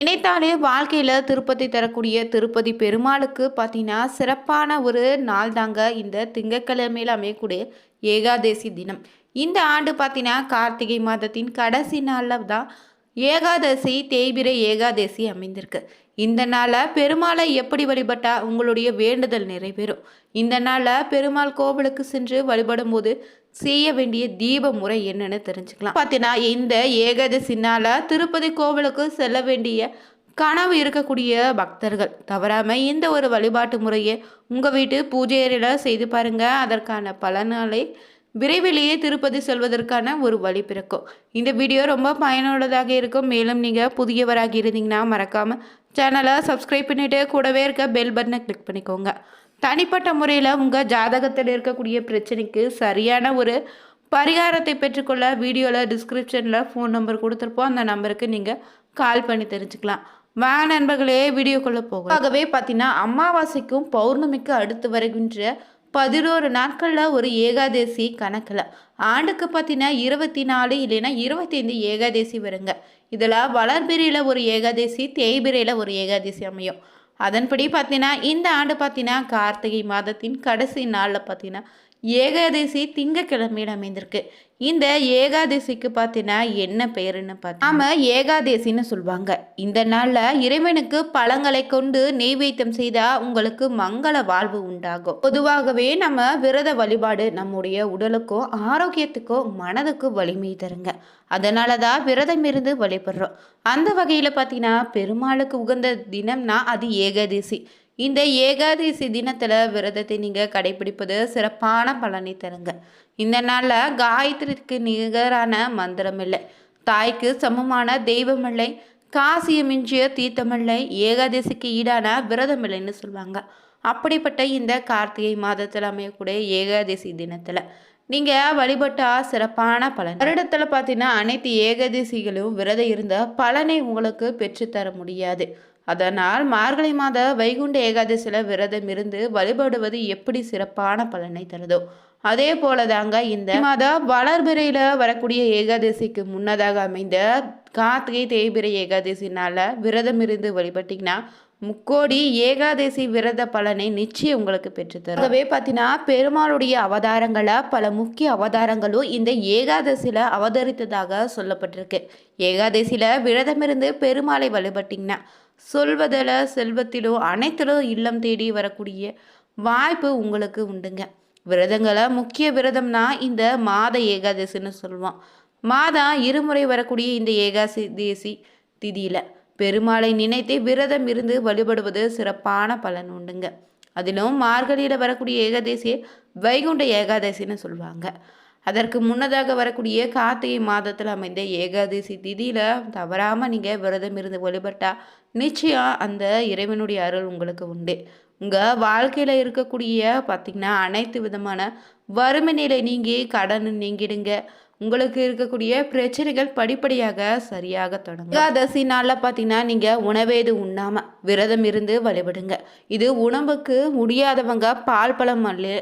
நினைத்தாலே வாழ்க்கையில் திருப்பதி தரக்கூடிய திருப்பதி பெருமாளுக்கு பார்த்தீங்கன்னா சிறப்பான ஒரு நாள் தாங்க இந்த திங்கட்கிழமையில் அமையக்கூடிய ஏகாதேசி தினம். இந்த ஆண்டு பார்த்தீங்கன்னா கார்த்திகை மாதத்தின் கடைசி நாளில் தான் ஏகாதசி தேய்பிரை ஏகாதசி அமைந்திருக்கு. இந்த நாளில் பெருமாளை எப்படி வழிபட்டா உங்களுடைய வேண்டுதல் நிறைவேறும்? இந்த நாளில் பெருமாள் கோவிலுக்கு சென்று வழிபடும் போது செய்ய வேண்டிய தீப முறை என்னன்னு தெரிஞ்சுக்கலாம். பார்த்தீங்கன்னா இந்த ஏகாதசி திருப்பதி கோவிலுக்கு செல்ல வேண்டிய கனவு இருக்கக்கூடிய பக்தர்கள். தவறாமல் இந்த ஒரு வழிபாட்டு முறையை உங்கள் வீட்டு பூஜை அறையில் செய்து பாருங்கள் அதற்கான பலனாலே விரைவிலேயே திருப்பதி செல்வதற்கான ஒரு வழி பிறக்கும். இந்த வீடியோ ரொம்ப பயனுள்ளதாக இருக்கும். மேலும் நீங்கள் புதியவராக இருந்தீங்கன்னா மறக்காமல் சேனலை சப்ஸ்கிரைப் பண்ணிவிட்டு கூடவே இருக்க பெல் பட்டனை கிளிக் பண்ணிக்கோங்க. தனிப்பட்ட முறையில் உங்கள் ஜாதகத்தில் இருக்கக்கூடிய பிரச்சனைக்கு சரியான ஒரு பரிகாரத்தை பெற்றுக்கொள்ள வீடியோவில் டிஸ்கிரிப்ஷனில் ஃபோன் நம்பர் கொடுத்துருப்போம். அந்த நம்பருக்கு நீங்கள் கால் பண்ணி தெரிஞ்சுக்கலாம். வாங்க நண்பர்களே வீடியோக்குள்ளே போகும் ஆகவே பார்த்தீங்கன்னா அமாவாசைக்கும் பௌர்ணமிக்கு அடுத்து வருகின்ற பதினோரு நாட்களில் ஒரு ஏகாதசி கணக்கில். ஆண்டுக்கு பார்த்தீங்கன்னா இருபத்தி நாலு இல்லைன்னா இருபத்தைந்து ஏகாதசி வருங்க. இதில் வளர்பிரியில் ஒரு ஏகாதசி தேய்பிரையில் ஒரு ஏகாதசி அமையும். அதன்படி பார்த்தீங்கன்னா இந்த ஆண்டு பார்த்தீங்கன்னா கார்த்திகை மாதத்தின் கடைசி நாளில் பார்த்தீங்கன்னா ஏகாதசி திங்கக்கிழமையில் அமைந்திருக்கு. இந்த ஏகாதசிக்கு பார்த்தீங்கன்னா என்ன பெயருன்னு பார்த்தா நாம ஏகாதசின்னு சொல்லுவாங்க இந்த நாளில் இறைவனுக்கு பழங்களை கொண்டு நெய்வேத்தியம் செய்தால் உங்களுக்கு மங்கள வாழ்வு உண்டாகும். பொதுவாகவே நம்ம விரத வழிபாடு நம்முடைய உடலுக்கும் ஆரோக்கியத்துக்கும் மனதுக்கும் வலிமை தருங்க. அதனால தான் விரதம் இருந்து வழிபடுறோம். அந்த வகையில் பார்த்தீங்கன்னா பெருமாளுக்கு உகந்த தினம்னா அது ஏகாதசி. இந்த ஏகாதசி தினத்தில் விரதத்தை நீங்கள் கடைபிடிப்பது சிறப்பான பலனை தருங்க. இந்த நாளில் காயத்ரிக்கு நிகரான மந்திரம் இல்லை. தாய்க்கு சமமான தெய்வமில்லை காசியம் மிஞ்சிய தீர்த்தமில்லை ஏகாதசிக்கு ஈடான விரதமில்லைன்னு சொல்லுவாங்க அப்படிப்பட்ட இந்த கார்த்திகை மாதத்தில் அமையக்கூடிய ஏகாதசி தினத்தில் நீங்கள் வழிபட்டா சிறப்பான பலன். வருடத்தில் பார்த்தீங்கன்னா அனைத்து ஏகாதசிகளும் விரதம் இருந்த பலனை உங்களுக்கு பெற்றுத்தர முடியாது. அதனால் மார்கழி மாத வைகுண்ட ஏகாதசியில் விரதம் இருந்து வழிபடுவது எப்படி சிறப்பான பலனை தருதோ அதே போல தாங்க இந்த மாத வளர்பிறையில் வரக்கூடிய ஏகாதசிக்கு முன்னதாக அமைந்த கார்த்திகை தேய்பிரை ஏகாதசினால விரதம் இருந்து வழிபட்டிங்கன்னா முக்கோடி ஏகாதசி விரத பலனை நிச்சயம் உங்களுக்கு பெற்றுத்தரும் ஆகவே பார்த்தீங்கன்னா பெருமாளுடைய அவதாரங்களை பல முக்கிய அவதாரங்களும் இந்த ஏகாதசியில் அவதரித்ததாக சொல்லப்பட்டிருக்கு. ஏகாதசியில் விரதமிருந்து பெருமாளை வழிபட்டிங்கன்னா சொல்வதில் செல்வத்திலோ அனைத்திலும் இல்லம் தேடி வரக்கூடிய வாய்ப்பு உங்களுக்கு உண்டுங்க. விரதங்களை முக்கிய விரதம்னா இந்த மாத ஏகாதசின்னு சொல்லுவோம். மாதம் இருமுறை வரக்கூடிய இந்த ஏகாசி தேசி திதியில் பெருமாளை நினைத்து விரதம் இருந்து வழிபடுவது சிறப்பான பலன் உண்டுங்க. அதிலும் மார்கழியில் வரக்கூடிய ஏகாதசி வைகுண்ட ஏகாதசின்னு சொல்லுவாங்க. அதற்கு முன்னதாக வரக்கூடிய கார்த்திகை மாதத்தில் அமைந்த ஏகாதசி திதியில் தவறாமல் நீங்கள் விரதம் இருந்து வழிபட்டால் நிச்சயம் அந்த இறைவனுடைய அருள் உங்களுக்கு உண்டு. உங்கள் வாழ்க்கையில் இருக்கக்கூடிய பார்த்திங்கன்னா அனைத்து விதமான வறுமை நிலை நீங்கி கடன் நீங்கிடுங்க. உங்களுக்கு இருக்கக்கூடிய பிரச்சனைகள் படிப்படியாக சரியாக தொடங்கும். ஏகாதசி நாளில் பார்த்தீங்கன்னா நீங்கள் உணவேது உண்ணாமல் விரதம் இருந்து வழிபடுங்க. இது உணவுக்கு முடியாதவங்க பால் பழம் அல்ல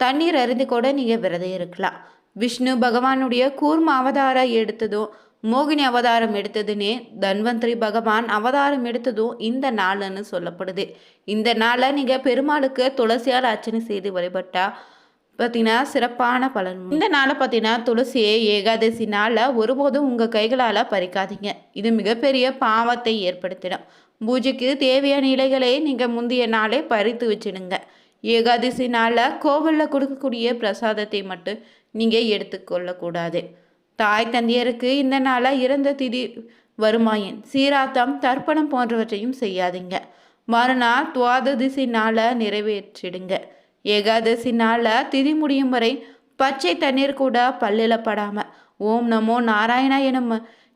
தண்ணீர் அருந்து கூட நீங்கள் விரதம் இருக்கலாம். விஷ்ணு பகவானுடைய கூர்ம அவதாரம் எடுத்ததும் மோகினி அவதாரம் எடுத்ததுன்னே தன்வந்திரி பகவான் அவதாரம் எடுத்ததும் இந்த நாள்னு சொல்லப்படுது. இந்த நாளில் நீங்கள் பெருமாளுக்கு துளசியால் அர்ச்சனை செய்து வழிபட்டா பார்த்தீங்கன்னா சிறப்பான பலன். இந்த நாளை பார்த்தீங்கன்னா துளசியை ஏகாதசி நாளில் ஒருபோதும் உங்கள் கைகளால் பறிக்காதீங்க. இது மிகப்பெரிய பாவத்தை ஏற்படுத்திடும். பூஜைக்கு தேவையான இலைகளை நீங்கள் முந்தைய நாளே பறித்து வச்சிடுங்க. ஏகாதசி நாளில் கோவிலில் கொடுக்கக்கூடிய பிரசாதத்தை மட்டும் நீங்கள் எடுத்துக்கொள்ளக்கூடாது தாய் தந்தையருக்கு இந்த நாளாக இறந்த திதி வருமாயின் சீராத்தம் தர்ப்பணம் போன்றவற்றையும் செய்யாதீங்க. மறுநாள் துவாதசி நாளை நிறைவேற்றிடுங்க. ஏகாதசி நாளில் திதி முடியும் வரை பச்சை தண்ணீர் கூட பல்லில் படாமல் ஓம் நமோ நாராயணா எனும்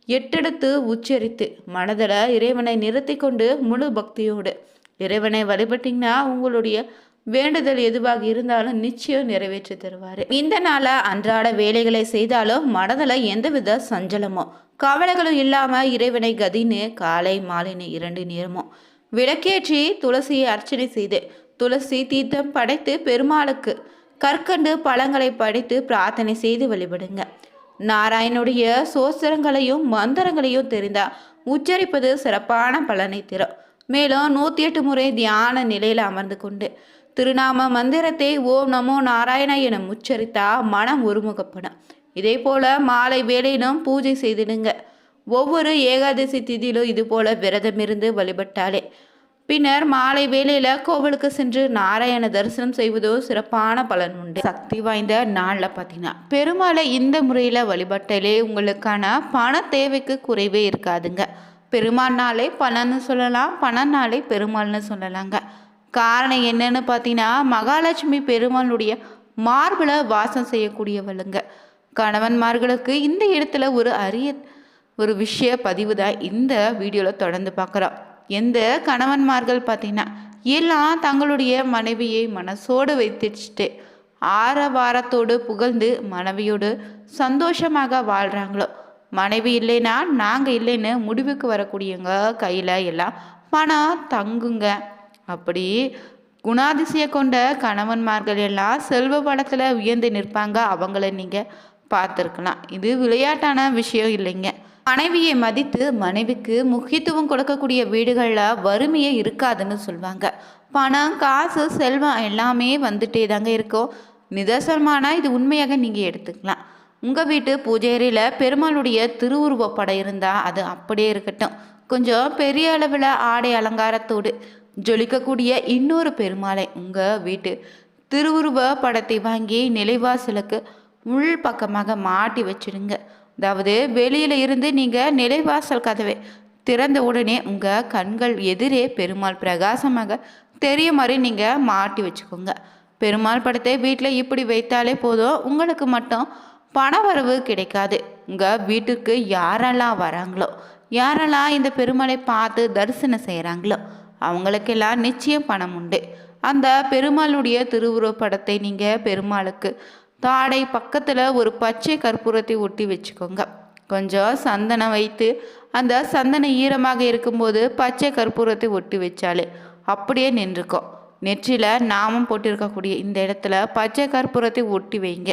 எட்டெடுத்து உச்சரித்து மனதில் இறைவனை நிறுத்தி கொண்டு முழு பக்தியோடு இறைவனை வழிபட்டிங்கன்னா உங்களுடைய வேண்டுதல் எதுவாக இருந்தாலும் நிச்சயம் நிறைவேற்றி தருவார். இந்த நாளில் அன்றாட வேலைகளை செய்தாலும் மனதில் எந்தவித சஞ்சலமோ கவலைகளும் இல்லாமல் இறைவனை கதின்னு காலை மாலைன்னு இரண்டு நேரமோ விளக்கேற்றி துளசியை அர்ச்சனை செய்து துளசி தீர்த்தம் படைத்து பெருமாளுக்கு கற்கண்டு பழங்களை படைத்து பிரார்த்தனை செய்து வழிபடுங்க. நாராயணுடைய சோசரங்களையும் மந்திரங்களையும் தெரிந்தா உச்சரிப்பது சிறப்பான பலனை தரும். மேலும் நூற்றி எட்டு முறை தியான நிலையில் அமர்ந்து கொண்டு திருநாம மந்திரத்தை ஓம் நமோ நாராயண என உச்சரித்தா மனம் ஒருமுகப்படும். இதே போல மாலை வேளையிலும் பூஜை செய்திடுங்க. ஒவ்வொரு ஏகாதசி திதியிலும் இது போல விரதம் இருந்து வழிபட்டாலே. பின்னர் மாலை வேளையில கோவிலுக்கு சென்று நாராயண தரிசனம் செய்வதோ சிறப்பான பலன் உண்டு. சக்தி வாய்ந்த நாளில் பார்த்தீங்கன்னா பெருமாளை இந்த முறையில் வழிபட்டாலே உங்களுக்கான பண தேவைக்கு குறைவே இருக்காதுங்க. பெருமாள் நாளை பணம்னு சொல்லலாம் பண நாளை பெருமாள்னு சொல்லலாங்க. காரணம் என்னன்னு பார்த்தீங்கன்னா மகாலட்சுமி பெருமாளுடைய மார்பில் வாசம் செய்யக்கூடியவளுங்க. கணவன்மார்களுக்கு இந்த இடத்துல ஒரு அரிய ஒரு விஷய பதிவு தான் இந்த வீடியோவில் தொடர்ந்து பார்க்குறோம். எந்த கணவன்மார்கள் பார்த்தீங்கன்னா எல்லாம் தங்களுடைய மனைவியை மனசோடு வைத்துட்டு ஆரவாரத்தோடு புகழ்ந்து மனைவியோடு சந்தோஷமாக வாழ்கிறாங்களோ மனைவி இல்லைன்னா நாங்கள் இல்லைன்னு முடிவுக்கு வரக்கூடியவங்க கையில் எல்லாம் பணம் தங்குங்க. அப்படி குணாதிசய கொண்ட கணவன்மார்கள் எல்லாம் செல்வ படத்தில் உயர்ந்து நிற்பாங்க. அவங்கள நீங்கள் பார்த்துருக்கலாம். இது விளையாட்டான விஷயம் இல்லைங்க. மனைவியை மதித்து மனைவிக்கு முக்கியத்துவம் கொடுக்கக்கூடிய வீடுகளில் வறுமையே இருக்காதுன்னு சொல்லுவாங்க பணம் காசு செல்வம் எல்லாமே வந்துட்டே தாங்க இருக்கும். நிதர்சனமானால் இது உண்மையாக நீங்கள் எடுத்துக்கலாம். உங்கள் வீட்டு பூஜையறையில் பெருமாளுடைய திருவுருவப்படம் இருந்தால் அது அப்படியே இருக்கட்டும். கொஞ்சம் பெரிய அளவில் ஆடை அலங்காரத்தோடு ஜொலிக்கக்கூடிய இன்னொரு பெருமாளை உங்கள் வீட்டு திருவுருவ படத்தை வாங்கி நிலைவாசலுக்கு உள் பக்கமாக மாட்டி வச்சிடுங்க. அதாவது வெளியில் இருந்து நீங்கள் நிலைவாசல் கதவை திறந்த உடனே உங்கள் கண்கள் எதிரே பெருமாள் பிரகாசமாக தெரிய மாதிரி நீங்கள் மாட்டி வச்சுக்கோங்க. பெருமாள் படத்தை வீட்டில் இப்படி வைத்தாலே போதும். உங்களுக்கு மட்டும் பணவரவு கிடைக்காது. உங்கள் வீட்டுக்கு யாரெல்லாம் வராங்களோ யாரெல்லாம் இந்த பெருமாளை பார்த்து தரிசனம் செய்கிறாங்களோ அவங்களுக்கெல்லாம் நிச்சயம் பணம் உண்டு. அந்த பெருமாளுடைய திருவுருவப் படத்தை நீங்கள் பெருமாளுக்கு தாடை பக்கத்தில் ஒரு பச்சை கற்பூரத்தை ஒட்டி வச்சுக்கோங்க. கொஞ்சம் சந்தனம் வைத்து அந்த சந்தனம் ஈரமாக இருக்கும்போது பச்சை கற்பூரத்தை ஒட்டி வச்சாலே அப்படியே நின்றுக்கும். நெற்றியில் நாமம் போட்டிருக்கக்கூடிய இந்த இடத்துல பச்சை கற்பூரத்தை ஒட்டி வைங்க.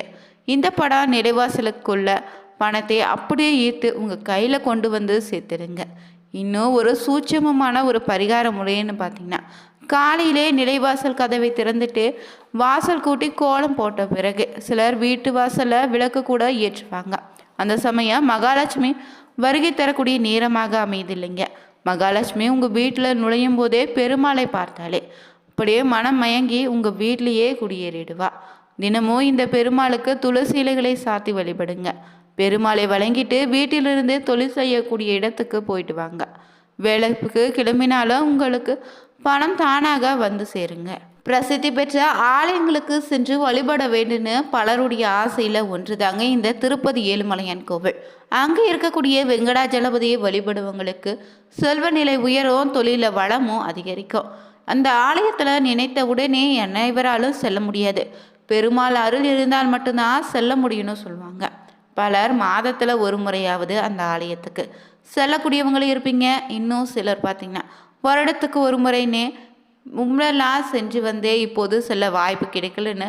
இந்த படம் நிலைவாசலுக்குள்ள பணத்தை அப்படியே ஈர்த்து உங்கள் கையில் கொண்டு வந்து சேர்த்துடுங்க. இன்னும் ஒரு சூட்சமமான ஒரு பரிகார முறைன்னு பார்த்தீங்கன்னா காலையிலே நிலைவாசல் கதவை திறந்துட்டு வாசல் கூட்டி கோலம் போட்ட பிறகு சிலர் வீட்டு வாசலில் விளக்கு கூட ஏற்றுவாங்க. அந்த சமயம் மகாலட்சுமி வருகை தரக்கூடிய நேரமாக அமைதில்லைங்க. மகாலட்சுமி உங்கள் வீட்டில் நுழையும் போதே பெருமாளை பார்த்தாலே அப்படியே மனம் மயங்கி உங்கள் வீட்டிலேயே குடியேறிடுவா. தினமும் இந்த பெருமாளுக்கு துளசி இலைகளை சாத்தி வழிபடுங்க. பெருமாளை வழங்கிட்டு வீட்டிலிருந்து தொழில் செய்யக்கூடிய இடத்துக்கு போயிட்டு வாங்க. வேலைக்கு கிளம்பினாலும் உங்களுக்கு பணம் தானாக வந்து சேருங்க. பிரசித்தி பெற்ற ஆலயங்களுக்கு சென்று வழிபட வேண்டும்னு பலருடைய ஆசையில் ஒன்று தாங்க இந்த திருப்பதி ஏழுமலையான் கோவில். அங்கே இருக்கக்கூடிய வெங்கடாஜலபதியை வழிபடுவங்களுக்கு செல்வ நிலை உயரும் தொழில வளமும் அதிகரிக்கும். அந்த ஆலயத்தில் நினைத்த உடனே அனைவராலும் செல்ல முடியாது. பெருமாள் அருள் இருந்தால் மட்டும்தான் செல்ல முடியும்னு சொல்லுவாங்க. பலர் மாதத்தில் ஒரு முறையாவது அந்த ஆலயத்துக்கு செல்லக்கூடியவங்களும் இருப்பீங்க. இன்னும் சிலர் பார்த்தீங்கன்னா வருடத்துக்கு ஒரு முறைன்னே முன்னெல்லாம் சென்று வந்தே இப்போது செல்ல வாய்ப்பு கிடைக்கலன்னு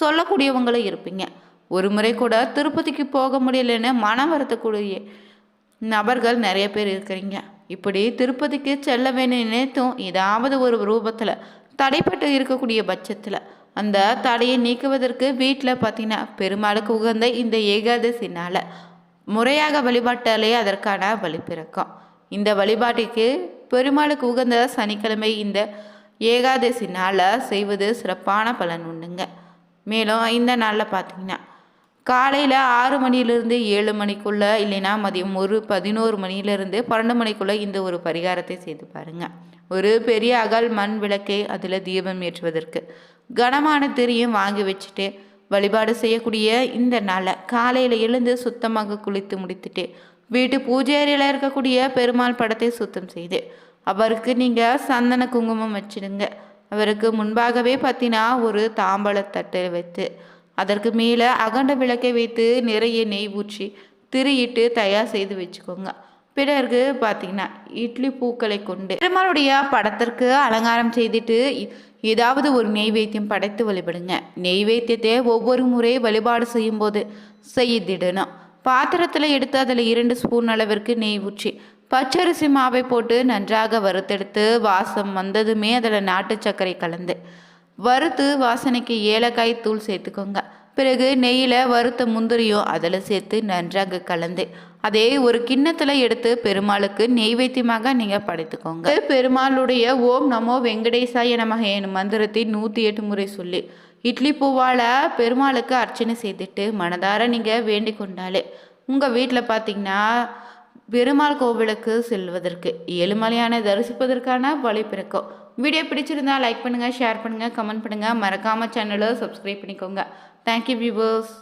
சொல்லக்கூடியவங்களும் இருப்பீங்க. ஒரு முறை கூட திருப்பதிக்கு போக முடியலன்னு மனம் வருத்தக்கூடிய நபர்கள் நிறைய பேர் இருக்கிறீங்க. இப்படி திருப்பதிக்கு செல்ல வேணும் நினைத்தும் ஏதாவது ஒரு ரூபத்தில் தடைப்பட்டு இருக்கக்கூடிய பட்சத்தில் அந்த தடையை நீக்குவதற்கு வீட்டில் பார்த்தீங்கன்னா பெருமாளுக்கு உகந்த இந்த ஏகாதசினால் முறையாக வழிபாட்டாலே அதற்கான வழி பிறக்கும் இந்த வழிபாட்டுக்கு பெருமாளுக்கு உகந்த சனிக்கிழமை இந்த ஏகாதசி நாளில் செய்வது சிறப்பான பலன் உண்டுங்க. மேலும் இந்த நாளில் பார்த்தீங்கன்னா காலையில் ஆறு மணிலேருந்து ஏழு மணிக்குள்ளே இல்லைன்னா மதியம் ஒரு பதினோரு மணிலேருந்து பன்னெண்டு மணிக்குள்ளே இந்த ஒரு பரிகாரத்தை செய்து பாருங்கள் ஒரு பெரிய அகல் மண் விளக்கை அதில் தீபம் ஏற்றுவதற்கு. கனமான திரியும் வாங்கி வச்சுட்டு வழிபாடு செய்யக்கூடிய இந்த நாளை காலையில் எழுந்து சுத்தமாக குளித்து முடித்துட்டு வீட்டு பூஜை அறையில் இருக்கக்கூடிய பெருமாள் படத்தை சுத்தம் செய்து அவருக்கு நீங்கள் சந்தன குங்குமம் வச்சிடுங்க. அவருக்கு முன்பாகவே பார்த்தீங்கன்னா ஒரு தாம்பழத்தட்டை வைத்து அதற்கு மேலே அகண்ட விளக்கை வைத்து நிறைய நெய் ஊற்றி திரியிட்டு தயார் செய்து வச்சுக்கோங்க. பிறகு பார்த்தீங்கன்னா இட்லி பூக்களை கொண்டு பெருமாளுடைய படத்திற்கு அலங்காரம் செய்துட்டு ஏதாவது ஒரு நெய்வேத்தியம் படைத்து வழிபடுங்க. நெய்வேத்தியத்தை ஒவ்வொரு முறை வழிபாடு செய்யும்போது செய்திடணும். பாத்திரத்தில் எடுத்து அதில் இரண்டு ஸ்பூன் அளவிற்கு நெய் ஊற்றி பச்சரிசி மாவை போட்டு நன்றாக வறுத்தெடுத்து வாசம் வந்ததுமே அதில் நாட்டு சர்க்கரை கலந்து வறுத்து வாசனைக்கு ஏலக்காய் தூள் சேர்த்துக்கோங்க. பிறகு நெய்யில் வறுத்த முந்திரியும் அதில் சேர்த்து நன்றாக கலந்து அதே ஒரு கிண்ணத்தில் எடுத்து பெருமாளுக்கு நெய்வேத்தியமாக நீங்கள் படைத்துக்கோங்க. பெருமாளுடைய ஓம் நமோ வெங்கடேசாய நமக எனும் மந்திரத்தை நூற்றி எட்டு முறை சொல்லி இட்லி பூவால் பெருமாளுக்கு அர்ச்சனை செய்துட்டு மனதார நீங்கள் வேண்டிக் கொண்டாலே. உங்கள் வீட்டில் பார்த்தீங்கன்னா பெருமாள் கோவிலுக்கு செல்வதற்கு ஏழுமலையான தரிசிப்பதற்கான வழி பிறக்கும். வீடியோ பிடிச்சிருந்தா லைக் பண்ணுங்கள் ஷேர் பண்ணுங்கள் கமெண்ட் பண்ணுங்கள் மறக்காமல் சேனலை சப்ஸ்கிரைப் பண்ணிக்கோங்க. Thank you viewers